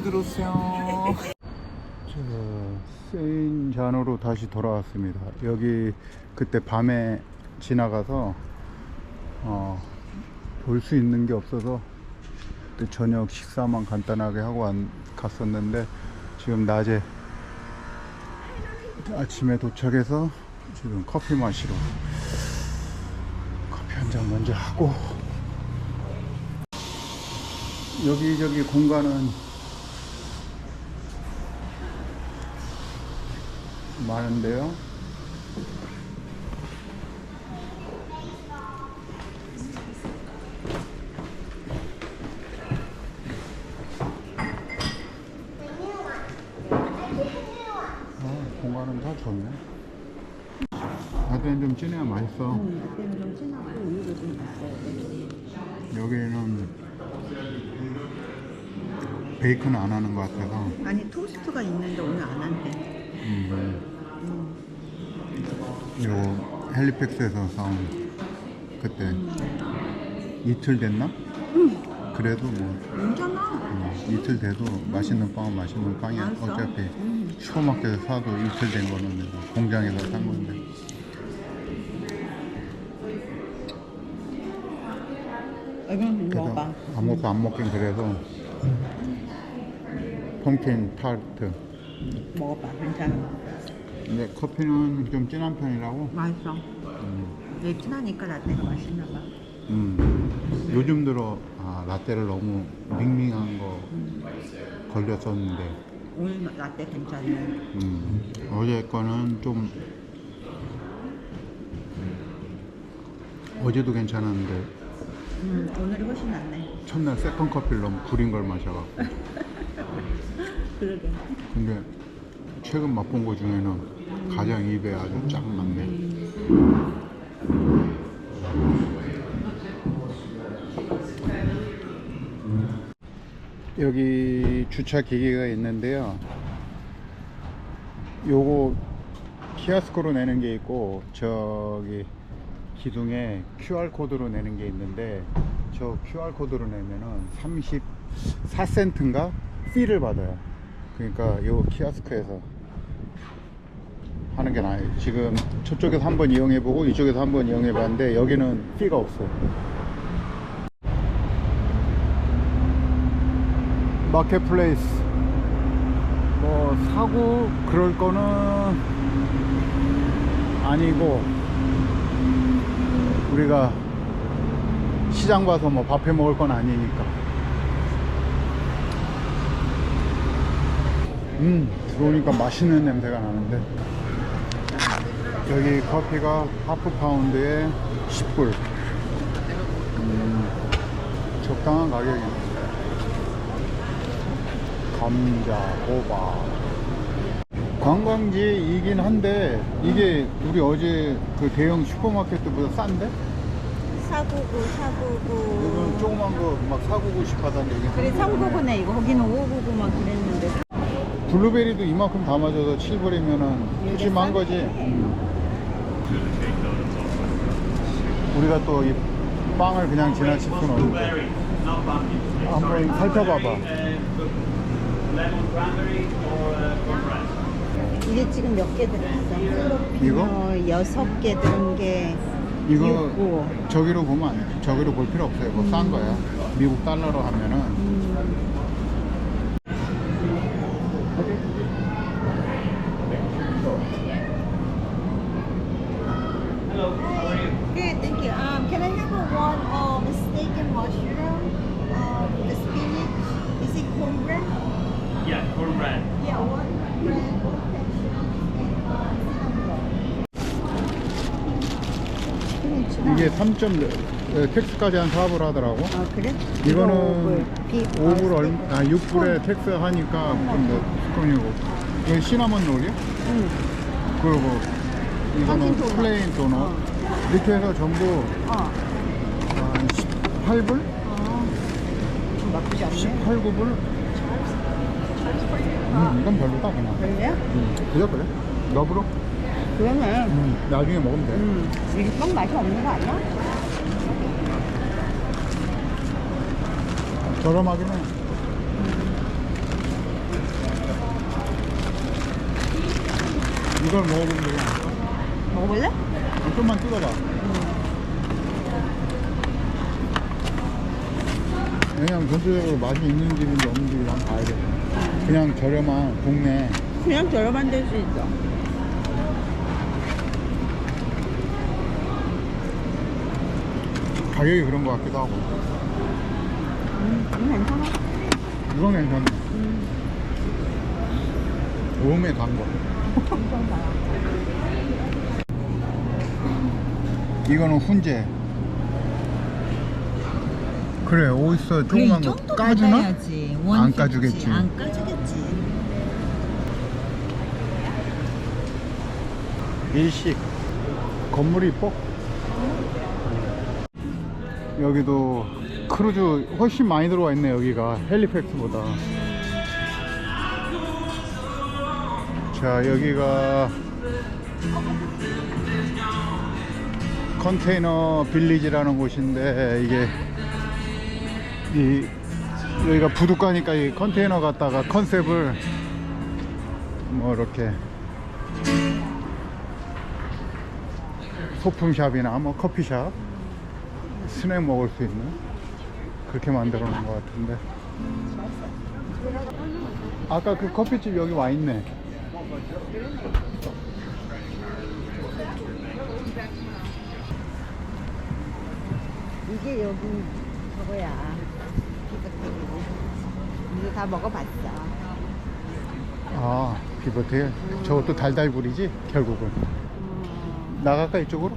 들어오세요. 제가 세인잔으로 다시 돌아왔습니다. 여기 그때 밤에 지나가서 어, 볼 수 있는 게 없어서 저녁 식사만 간단하게 하고 왔- 갔었는데 지금 낮에 아침에 도착해서 지금 커피 마시러 커피 한 잔 먼저 하고 여기저기 공간은 많은데요. 아, 공간은 다 좋네. 라떼는 좀 진해야 맛있어. 여기는 베이컨 안 하는 것 같아서 아니 토스트가 있는데 오늘 안 한대. 음. 요 헬리팩스에서 사온 그때 이틀 됐나? 그래도 뭐 괜찮아. 음, 이틀 돼도 맛있는 빵은 맛있는 빵이 야. 맛있어. 어차피 슈퍼마켓에서 사도 이틀 된 거는 공장에서 산 건데. 이건 그래서 먹어봐. 아무것도 안 먹긴 그래서 펌킨 타르트. 먹어봐. 괜찮아. 근데 커피는 좀 진한 편이라고. 맛있어. 얘 진하니까 라떼가 맛있나 봐. 음, 요즘 들어 아, 라떼를 너무 밍밍한 거 걸렸었는데 오늘 라떼 괜찮네. 음, 어제 거는 좀 어제도 괜찮았는데 음, 오늘이 훨씬 낫네. 첫날 세컨 커피를 너무 구린 걸 마셔갖고 그러게. 근데 최근 맛본 거 중에는 가장 입에 아주 쫙 맞네. 여기 주차 기계가 있는데요. 요거 키아스코로 내는 게 있고 저기 기둥에 QR코드로 내는 게 있는데 저 QR코드로 내면은 34센트인가? 피를 받아요. 그러니까 요 키아스크에서 하는 게 나아요. 지금 저쪽에서 한번 이용해 보고 이쪽에서 한번 이용해 봤는데 여기는 피가 없어 마켓플레이스. 뭐 사고 그럴 거는 아니고 우리가 시장 가서 뭐 밥해 먹을 건 아니니까. 음 들어오니까 맛있는 냄새가 나는데 여기 커피가 하프 파운드에 10불 음, 적당한 가격이네 감자, 호박 관광지이긴 한데 이게 우리 어제 그 대형 슈퍼마켓보다 싼데? 사구구, 사구구. 이건 조그만 거 막 사고고 싶하다는 얘기 그래, 삼구구네. 이거 거기는 오구구 막 그랬는데. 블루베리도 이만큼 담아줘서 7불이면은 푸짐한 거지 음. 우리가 또 이 빵을 그냥 지나칠 수는 없는데 한번 살펴봐봐 이게 지금 몇 개 들었어? 이거? 어, 여섯 개 들은 게 이거 육구. 저기로 보면 안 돼. 저기로 볼 필요 없어요. 이거 싼 거야. 미국 달러로 하면은 Good, thank you. Um, can I have a one um, steak and mushroom? Um, the spinach. Is it cornbread? Yeah, cornbread. Yeah, one bread, one passion, and 이게 3 점 텍스까지 한 4불 하더라고. 아 그래? 이거는 비 5불 얼마? 아 6불에 텍스 하니까 뭐 스콘이고. 이거 시나몬 롤이야? 응. 그리고 이거는 도넛. 플레인 도넛. 어. 이렇게 해서 전부 어. 한 18불? 어. 좀 나쁘지 않네. 18, 9불? 음, 이건 별로다 그냥. 별로야? 음, 그래 그래. 너브로? 그러네. 음, 나중에 먹으면 돼. 음. 이게 썩 맛이 없는 거 아니야? 저렴하긴 해. 이걸 먹어보면 되겠 먹어볼래? 아, 좀만 찍어봐. 왜냐면 전체적으로 맛이 있는 집인지 없는 집인지 난 봐야 돼 그냥 저렴한 국내. 그냥 저렴한 데일 수 있어. 가격이 그런 것 같기도 하고. 음, 괜찮아. 이건 괜찮네. 오음에 단 거. 엄청 달아. 이거는 훈제. 그래, 어디서 조그만 거 까주나? 안 까주겠지. 안 까주겠지. 일식. 건물이 이뻐. 여기도 크루즈 훨씬 많이 들어와 있네, 여기가. 헬리팩스보다. 자, 여기가 컨테이너 빌리지라는 곳인데 이게 이 여기가 부둣가니까 이 컨테이너 갖다가 컨셉을 뭐 이렇게 소품샵이나 뭐 커피샵 스낵 먹을 수 있는 그렇게 만들어 놓은 것 같은데 아까 그 커피집 여기 와 있네 이게 여기 저거야. 피자테이블. 이거 다 먹어봤어. 아 비버테 저것도 달달구리지 결국은 나갈까 이쪽으로?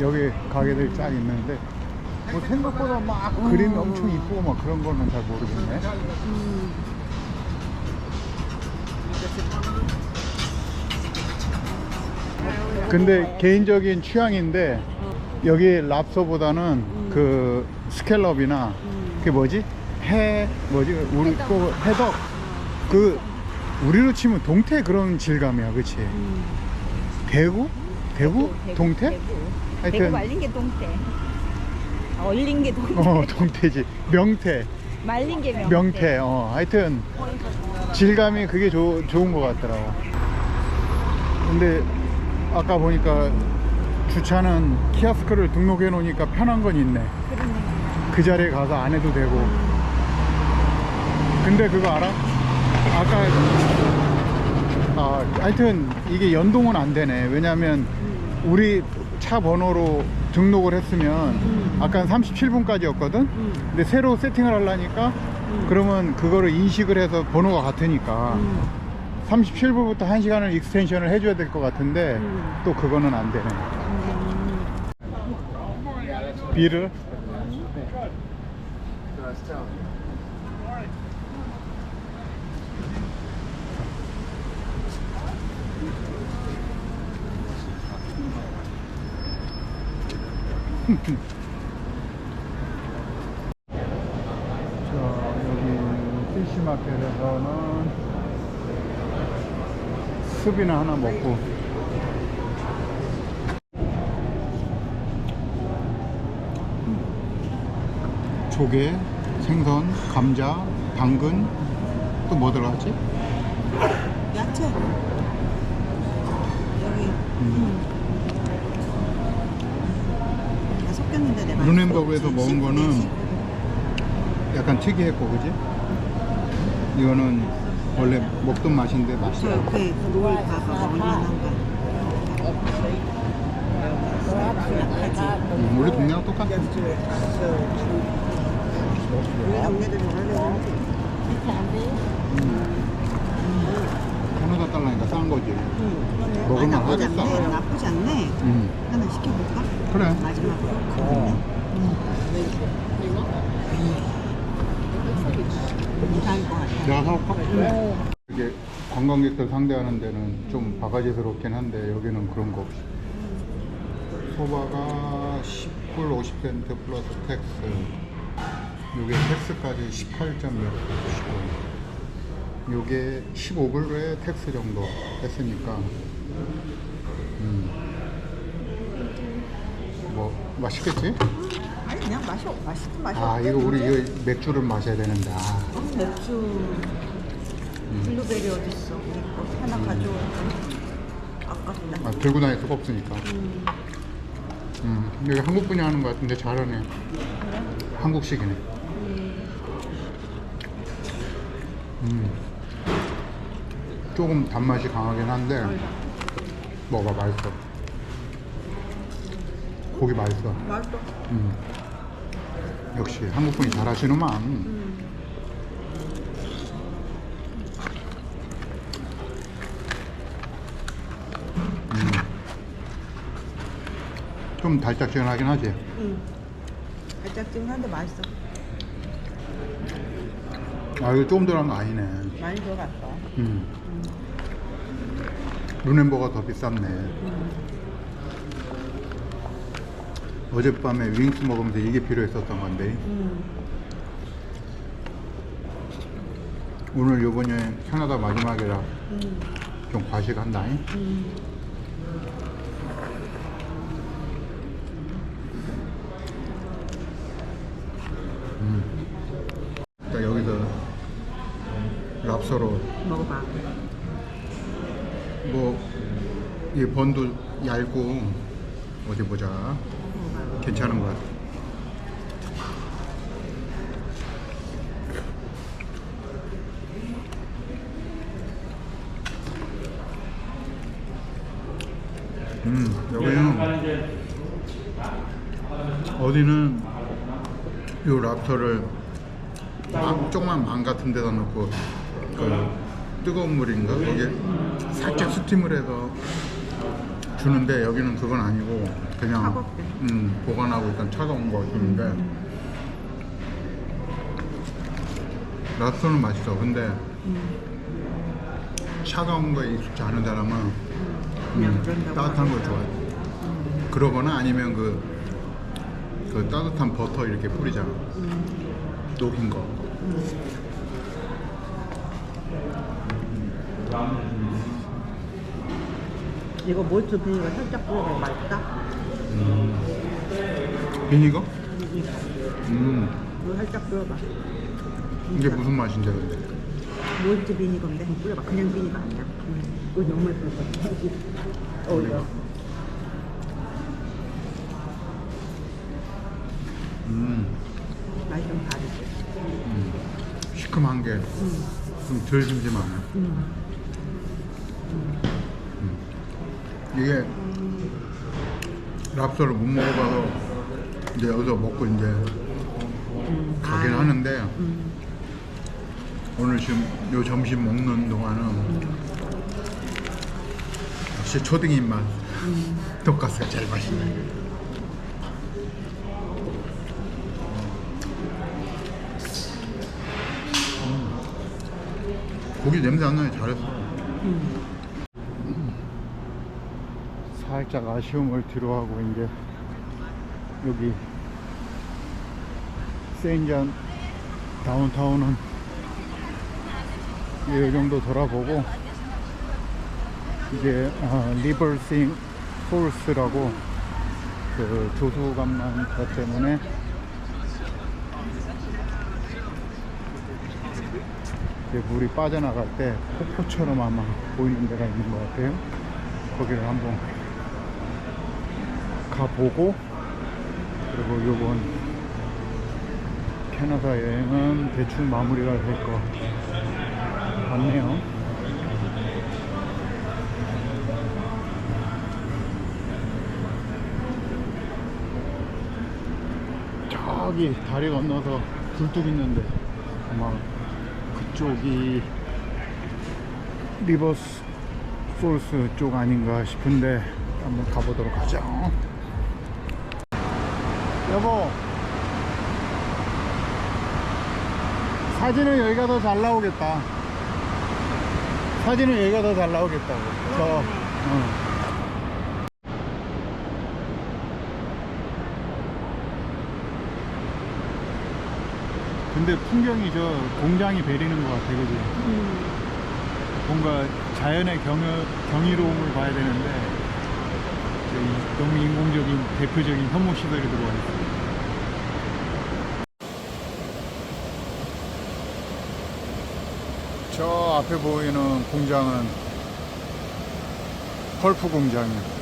여기 가게들 쫙 있는데 뭐 생각보다 막 그림이 엄청 이쁘고 막 그런 거는 잘 모르겠네 근데 개인적인 취향인데 여기 랍서보다는 그 스켈럽이나 그게 뭐지? 해 뭐지? 우리 거 해덕 그 우리로 치면 동태 그런 질감이야 그치? 대구? 대구? 동태? 대구. 하여튼- 대구 말린 게 동태. 얼린 게 동태. 어 동태지 명태 말린 게 명태. 명태 어 하여튼 질감이 그게 조, 좋은 것 같더라고 근데 아까 보니까 주차는 키오스크를 등록해 놓으니까 편한 건 있네. 그 자리에 가서 안 해도 되고 근데 그거 알아? 아까 아 하여튼 이게 연동은 안 되네 왜냐면 우리 차 번호로 등록을 했으면 아까 37분까지였거든? 음. 근데 새로 세팅을 하려니까 그러면 그거를 인식을 해서 번호가 같으니까 음. 37분부터 1시간을 익스텐션을 해줘야 될 것 같은데 음. 또 그거는 안 되네. 비를? 자, 여기 피시마켓에서는 습이나 하나 먹고 조개, 생선, 감자, 당근 또 뭐 들어갔지? 야채. 여기 음. 다 섞였는데 내가. 루넨버그에서 먹은 거는 약간 특이했고 그지? 이거는 원래 먹던 맛인데 저 맛있어 옆에 롤 봐봐 얼마나 가. 음, 우리 동네랑 똑같아 우리 동네도 저러는데. 캐나다 달러니까 싼 거지 아, 먹을만 나쁘지 않네. 나쁘지 않네. 음. 하나 시켜볼까? 그래 마지막으로. 이상할 것 같아. 내가 사올까? 이게 관광객들 상대하는 데는 좀 바가지스럽긴 한데 여기는 그런 거 없이 소바가 10불 50센트 플러스 텍스 요게 텍스까지 18.몇 주시고 요게 15불에 텍스 정도 했으니까 음. 뭐 맛있겠지? 아니 그냥 마셔. 맛있든 마셔. 아 이거 우리 이거 맥주를 마셔야 되는데 아. 맥주 블루베리 어딨어? 우리 거 하나 가져올까? 아깝다. 아, 들고 다닐 수가 없으니까. 음, 여기 한국 분이 하는 것 같은데 잘하네. 한국식이네. 음, 조금 단맛이 강하긴 한데 먹어 맛있어. 고기 맛있어. 맛있어. 음. 역시 한국 분이 잘하시는만. 음. 좀 달짝지근하긴 하지. 응. 달짝지근한데 맛있어. 아 이거 조금 들어간 거 아니네. 많이 들어갔어. 음. 루넨버가 더 비쌌네. 어젯밤에 윙스 먹으면서 이게 필요했었던 건데 음. 오늘 요번 여행 캐나다 마지막이라 음. 좀 과식한다. 음. 자, 여기서 랍서로 먹어봐. 뭐이 번도 얇고 어디 보자. 괜찮은 것 같아. 음 여기는 어디는 요 랍터를 망, 조그만 망 같은 데다 넣고 그 뜨거운 물인가? 거기에 살짝 스팀을 해서 주는데 여기는 그건 아니고 그냥 차갑게. 음, 보관하고 일단 차가운 거 주는데 랍스터는 맛있어. 근데 차가운 거에 익숙지 않은 사람은 그냥 음, 그런다고 따뜻한 걸 좋아해. 그러거나 아니면 그, 그 따뜻한 버터 이렇게 뿌리잖아. 녹인 거 이거 몰트 비니가 살짝 뿌려서 맛있다. 비니거? 음. 음 이거 살짝 뿌려봐. 이게 무슨 맛인데 근데 몰트 비니건데 한번 뿌려봐. 그냥 비니가 아니야. 음. 이거 너무 예쁘다. 어울려. 음, 맛이 좀 다르지. 음. 시큼한 게 좀 덜 심심하네 음. 이게 랍스터를 못 먹어봐서 이제 여기서 먹고 이제 가긴 아. 하는데 음. 오늘 지금 요 점심 먹는 동안은 역시 초딩 입맛 돈가스가 제일 맛있네 음. 고기 냄새 안 나게 잘했어 살짝 아쉬움을 뒤로하고 이제 여기 세인잔 다운타운은 이 정도 돌아보고 이제 아, 리버싱 폴스라고 그 조수간만 것 때문에 이제 물이 빠져나갈 때 폭포처럼 아마 보이는 데가 있는 것 같아요. 거기를 한번 가보고 그리고 요번 캐나다 여행은 대충 마무리가 될 것 같네요. 저기 다리 건너서 굴뚝 있는데 아마 그쪽이 리버스 폴스 쪽 아닌가 싶은데 한번 가보도록 하죠. 여보, 사진은 여기가 더 잘 나오겠다. 사진은 여기가 더 잘 나오겠다고. 저, 어. 근데 풍경이 저 공장이 베리는 것 같아, 그지? 뭔가 자연의 경여, 경이로움을 봐야 되는데 너무 인공적인 대표적인 현무 시설이 들어와 있어. 저 앞에 보이는 공장은 펄프 공장이야.